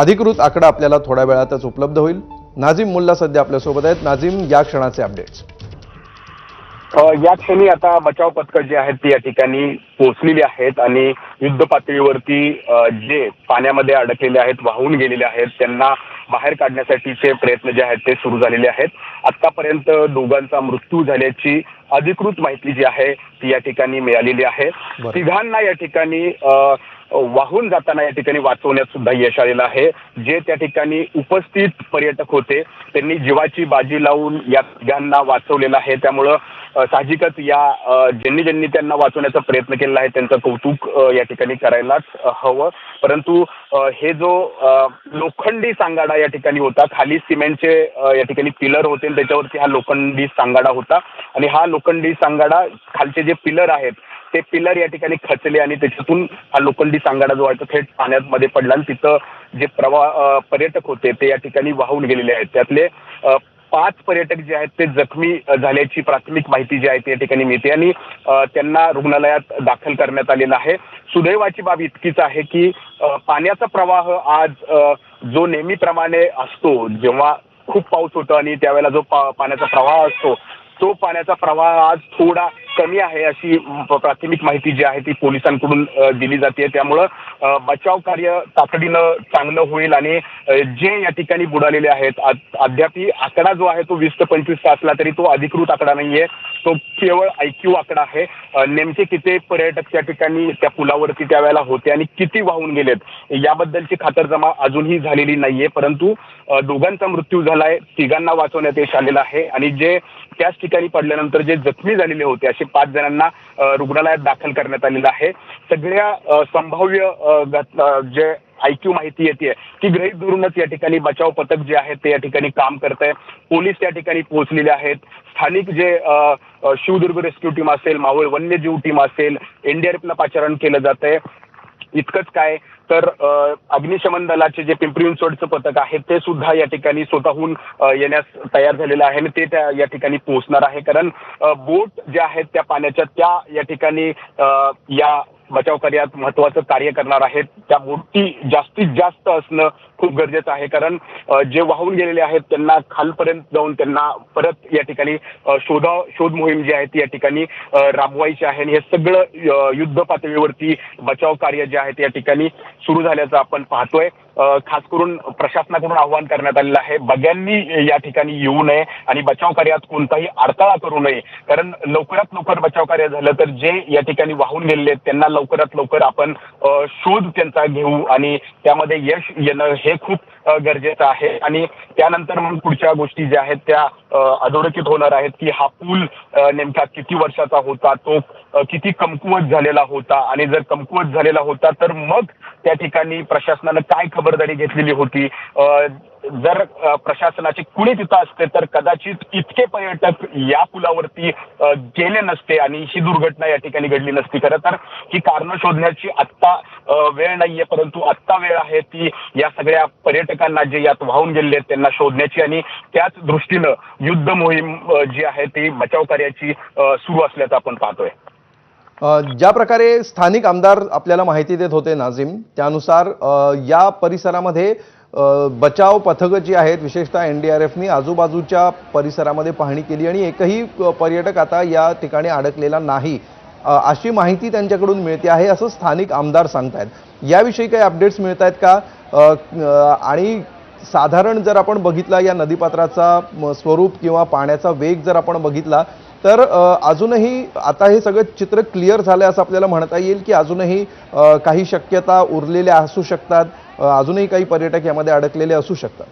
अधिकृत आकडा आपल्याला थोड्या वेळातच उपलब्ध होईल. नाझीम मुल्ला सध्या आपल्यासोबत आहेत. नाझीम या क्षणाचे अपडेट्स या क्षणी आता बचाव पथकं जी आहेत ती या ठिकाणी पोहोचलेली आहेत आणि युद्ध पातळीवरती जे पाण्यामध्ये अडकलेले आहेत वाहून गेलेले आहेत त्यांना बाहेर काढण्यासाठीचे प्रयत्न जे आहेत ते सुरू झालेले आहेत. आतापर्यंत दोघांचा मृत्यू झाल्याची अधिकृत माहिती जी आहे ती या ठिकाणी मिळालेली आहे. तिघांना या ठिकाणी वाहून जाताना या ठिकाणी वाचवण्यात सुद्धा यश आलेलं आहे. जे त्या ठिकाणी उपस्थित पर्यटक होते त्यांनी जीवाची बाजी लावून या तिघांना वाचवलेलं आहे. त्यामुळं साहजिकच या ज्यांनी ज्यांनी त्यांना वाचवण्याचा प्रयत्न केलेला आहे त्यांचं कौतुक या ठिकाणी करायलाच हवं. परंतु हे जो लोखंडी सांगाडा या ठिकाणी होता खाली सिमेंटचे या ठिकाणी पिलर होते त्याच्यावरती हा लोखंडी सांगाडा होता. आणि हा लोखंडी सांगाडा खालचे जे पिलर आहेत ते पिलर या ठिकाणी खचले आणि त्याच्यातून हा लोखंडी सांगाडा जो आहे तो थेट पाण्यात मध्ये पडला आणि तिथं जे प्रवा पर्यटक होते ते या ठिकाणी वाहून गेलेले आहेत. त्यातले पाच पर्यटक जे आहेत ते जखमी झाल्याची प्राथमिक माहिती जी आहे ती या ठिकाणी मिळते आणि त्यांना रुग्णालयात दाखल करण्यात आलेलं आहे. सुदैवाची बाब इतकीच आहे की पाण्याचा प्रवाह आज जो नेहमीप्रमाणे असतो जेव्हा खूप पाऊस होतो आणि त्यावेळेला जो पा पाण्याचा प्रवाह असतो तो पाण्याचा प्रवाह आज थोडा कमी आहे अशी प्राथमिक माहिती जी आहे ती पोलिसांकडून दिली जाते. त्यामुळं बचाव कार्य तातडीनं चांगलं होईल आणि जे या ठिकाणी बुडालेले आहेत अद्याप आकडा जो आहे तो वीस ते पंचवीसचा असला तरी तो अधिकृत आकडा नाहीये. तो केवळ आयक्यू आकडा आहे. नेमके किती पर्यटक त्या ठिकाणी त्या पुलावरती त्यावेळेला होते आणि किती वाहून गेलेत याबद्दलची खातरजमा अजूनही झालेली नाहीये. परंतु दोघांचा मृत्यू झालाय तिघांना वाचवण्यात यश आलेलं आहे आणि जे त्याच ठिकाणी पडल्यानंतर जे जखमी झालेले होते असे पाच जणांना रुग्णालयात दाखल करण्यात आलेलं आहे. सगळ्या संभाव्य जे आयक्यू माहिती येते ती गृहीत धरूनच या ठिकाणी बचाव पथक जे आहे ते या ठिकाणी काम करत आहे पोलीस त्या ठिकाणी पोहोचलेले आहेत. स्थानिक जे शिवदुर्ग रेस्क्यू टीम असेल मावळ वन्यजीव टीम असेल एनडीआरएफला पाचारण केलं जात आहे इतकंच काय? तर अग्निशमन दलाचे जे पिंपरी चिंचवडचं पथक आहे ते सुद्धा या ठिकाणी स्वतःहून येण्यास तयार झालेलं आहे आणि ते त्या या ठिकाणी पोहोचणार आहे. कारण बोट ज्या आहेत त्या पाण्याच्या त्या या ठिकाणी या बचाव कार्यात महत्वाचं कार्य करणार आहेत. त्या बोटी जास्तीत जास्त असणं खूप गरजेचं आहे. कारण जे वाहून गेलेले आहेत त्यांना खालपर्यंत जाऊन त्यांना परत या ठिकाणी अ, शोधा शोध मोहीम जी आहे ती या ठिकाणी राबवायची आहे. आणि हे सगळं युद्ध पातळीवरती बचाव कार्य जे आहे ते या ठिकाणी सुरू झाल्याचं आपण पाहतोय. खास करून प्रशासनाकडून आवाहन करण्यात आलेलं आहे. बग्यांनी या ठिकाणी येऊ नये आणि बचाव कार्यात कोणताही अडथळा करू नये. कारण लवकरात लवकर बचाव कार्य झालं तर जे या ठिकाणी वाहून गेलेले आहेत त्यांना लवकरात लवकर आपण शोध त्यांचा घेऊ आणि त्यामध्ये यश येणं हे खूप गरजेचं आहे. आणि त्यानंतर मग पुढच्या गोष्टी ज्या आहेत त्या अधोरेखित होणार आहेत की हा पूल नेमका किती वर्षाचा होता तो किती कमकुवत झालेला होता. आणि जर कमकुवत झालेला होता तर मग त्या ठिकाणी प्रशासनानं काय खबरदारी घेतलेली होती? जर प्रशासनाचे कुणी तिथं असते तर कदाचित इतके पर्यटक या पुलावरती गेले नसते आणि ही दुर्घटना या ठिकाणी घडली नसती खरं तर. ही कारणं शोधण्याची आत्ता वेळ नाहीये परंतु आत्ता वेळ आहे ती या सगळ्या पर्यटकांना जे यात वाहून गेलेले आहेत त्यांना शोधण्याची आणि त्याच दृष्टीनं युद्ध मोहीम जी आहे ती बचाव कार्याची सुरू असल्याचं आपण पाहतोय. ज्या प्रकारे स्थानिक आमदार आपल्याला माहिती देत होते नाझीम त्यानुसार या परिसरामध्ये बचाव पथकं जी आहेत विशेषतः एन डी आर एफनी आजूबाजूच्या परिसरामध्ये पाहणी केली आणि एकही पर्यटक आता या ठिकाणी अडकलेला नाही. अशी माहिती त्यांच्याकडून मिळते आहे असं स्थानिक आमदार सांगतायत. याविषयी काही अपडेट्स मिळत आहेत का आणि साधारण जर आपण बघितला या नदीपात्राचा म, स्वरूप किंवा पाण्याचा वेग जर आपण बघितला तर अजूनही आता हे सगळं चित्र क्लिअर झालं असं आपल्याला म्हणता येईल की अजूनही काही शक्यता उरलेल्या असू शकतात. अजूनही काही पर्यटक यामध्ये अडकलेले असू शकतात.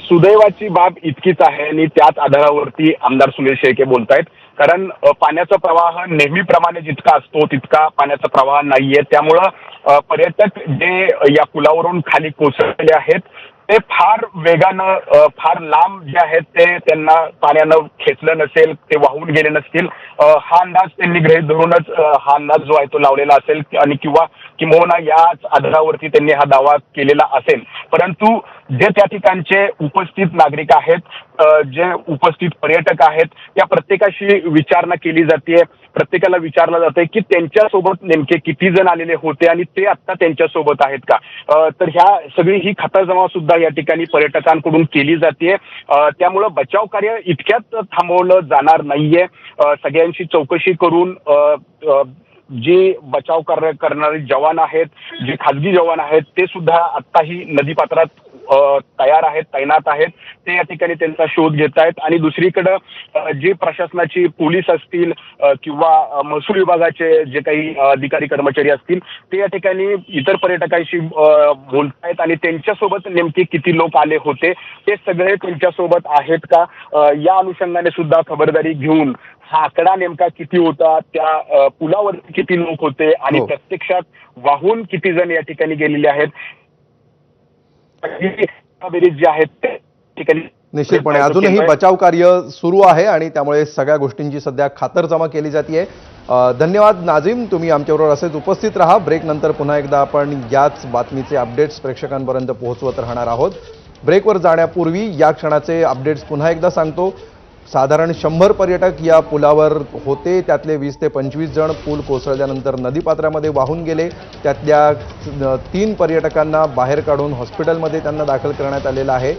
सुदैवाची बाब इतकीच आहे आणि त्याच आधारावरती आमदार सुनील शेळके बोलतायत. कारण पाण्याचा प्रवाह नेहमीप्रमाणे जितका असतो तितका पाण्याचा प्रवाह नाहीये. त्यामुळं पर्यटक जे या पुलावरून खाली कोसळलेले आहेत ते फार वेगानं फार लांब जे आहेत ते त्यांना पाण्यानं खेचलं नसेल ते वाहून गेले नसतील. हा अंदाज त्यांनी गृहित धरूनच हा अंदाज जो आहे तो लावलेला असेल आणि किंवा किंबहुना याच आधारावरती त्यांनी हा दावा केलेला असेल. परंतु जे त्या ठिकाणचे उपस्थित नागरिक आहेत जे उपस्थित पर्यटक आहेत या प्रत्येकाशी विचारणा केली जाते. प्रत्येकाला विचारलं जातंय की त्यांच्यासोबत नेमके किती जण आलेले होते आणि ते आत्ता त्यांच्यासोबत आहेत का? तर ह्या सगळी ही खातरजमा सुद्धा या ठिकाणी पर्यटकांकडून केली जाते. त्यामुळं बचाव कार्य इतक्यात थांबवलं जाणार नाहीये. सगळ्यांशी चौकशी करून जे बचाव कार्य करणारे जवान आहेत जे खाजगी जवान आहेत ते सुद्धा आत्ताही नदीपात्रात तयार आहेत तैनात आहेत. ते या ठिकाणी त्यांचा शोध घेत आहेत. आणि दुसरीकडं जे प्रशासनाची पोलीस असतील किंवा महसूल विभागाचे जे काही अधिकारी कर्मचारी असतील ते या ठिकाणी इतर पर्यटकांशी बोलतायत. आणि त्यांच्यासोबत नेमके किती लोक आले होते ते सगळे त्यांच्यासोबत आहेत का? या अनुषंगाने सुद्धा खबरदारी घेऊन हा आकडा नेमका किती होता? त्या अ, पुलावरती किती लोक होते? आणि हो. प्रत्यक्षात वाहून किती जण या ठिकाणी गेलेले आहेत? जी आहेत ते ठिकाणी निश्चितपणे. अजूनही बचाव कार्य सुरू आहे आणि त्यामुळे सगळ्या गोष्टींची सध्या खातरजमा केली जाते धन्यवाद नाझीम तुम्ही आमच्याबरोबर असेच उपस्थित राहा. ब्रेक नंतर पुन्हा एकदा आपण याच बातमीचे अपडेट्स प्रेक्षकांपर्यंत पोहोचवत राहणार आहोत. ब्रेकवर जाण्यापूर्वी या क्षणाचे अपडेट्स पुन्हा एकदा सांगतो. साधारण शंभर पर्यटक या पुलावर होते. त्यातले वीस ते पंचवीस जण पूल कोसळल्यानंतर नदीपात्रामध्ये वाहून गेले. त्यातल्या तीन पर्यटकांना बाहेर काढून हॉस्पिटलमध्ये त्यांना दाखल करण्यात आलेलं आहे.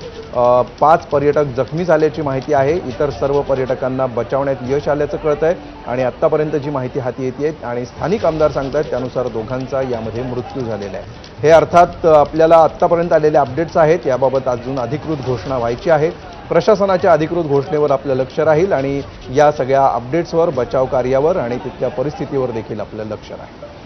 पाच पर्यटक जखमी झाल्याची माहिती आहे. इतर सर्व पर्यटकांना बचावण्यात यश आल्याचं कळत आहे आणि आत्तापर्यंत जी माहिती हाती येते आणि स्थानिक आमदार सांगतात त्यानुसार दोघांचा यामध्ये मृत्यू झालेला आहे. हे अर्थात आपल्याला आत्तापर्यंत आलेले अपडेट्स आहेत. याबाबत अजून अधिकृत घोषणा व्हायची आहे. प्रशासनाच्या अधिकृत घोषणेवर आपलं लक्ष राहील आणि या सगळ्या अपडेट्सवर बचाव कार्यावर आणि तिथल्या परिस्थितीवर देखील आपलं लक्ष राहील.